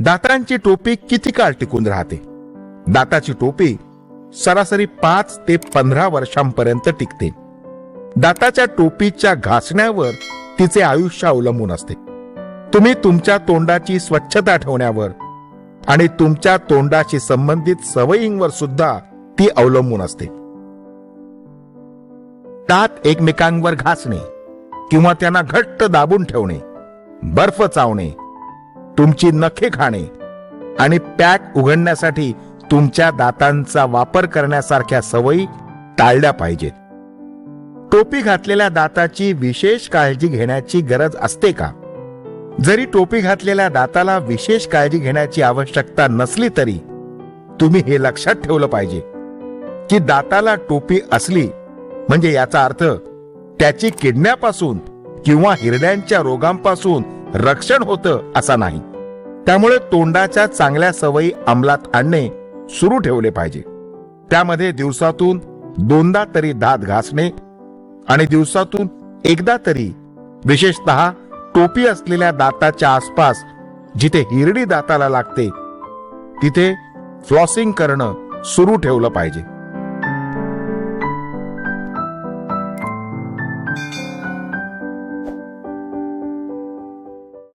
दातांची टोपी किती काळ टिकून राहते? दाताची टोपी सरासरी पाच ते पंधरा वर्षांपर्यंत टिकते. दाताच्या टोपीच्या घासण्यावर तिचे आयुष्य अवलंबून असते. तुम्ही तुमच्या तोंडाची स्वच्छता ठेवण्यावर आणि तुमच्या तोंडाशी संबंधित सवयींवर सुद्धा ती अवलंबून असते. दात एकमेकांवर घासणे किंवा त्यांना घट्ट दाबून ठेवणे बर्फ चावणे तुमची नखे खाणे आणि पॅक उघडण्यासाठी तुमच्या दातांचा वापर करण्यासारख्या सवयी टाळल्या पाहिजेत. टोपी घातलेल्या दाताची विशेष काळजी घेण्याची गरज असते का? जरी टोपी घातलेल्या दाताला विशेष काळजी घेण्याची आवश्यकता नसली तरी तुम्ही हे लक्षात ठेवलं पाहिजे की दाताला टोपी असली म्हणजे याचा अर्थ त्याची किडण्यापासून किंवा हिरड्यांच्या रोगांपासून रक्षण होतं असा नाही. त्यामुळे तोंडाच्या चांगल्या सवयी अंमलात आणणे सुरू ठेवले पाहिजे. त्यामध्ये दिवसातून दोनदा तरी दात घासणे आणि दिवसातून एकदा तरी विशेषतः टोपी असलेल्या दाताच्या आसपास जिथे हिरडी दाताला लागते तिथे फ्लॉसिंग करणं सुरू ठेवलं पाहिजे.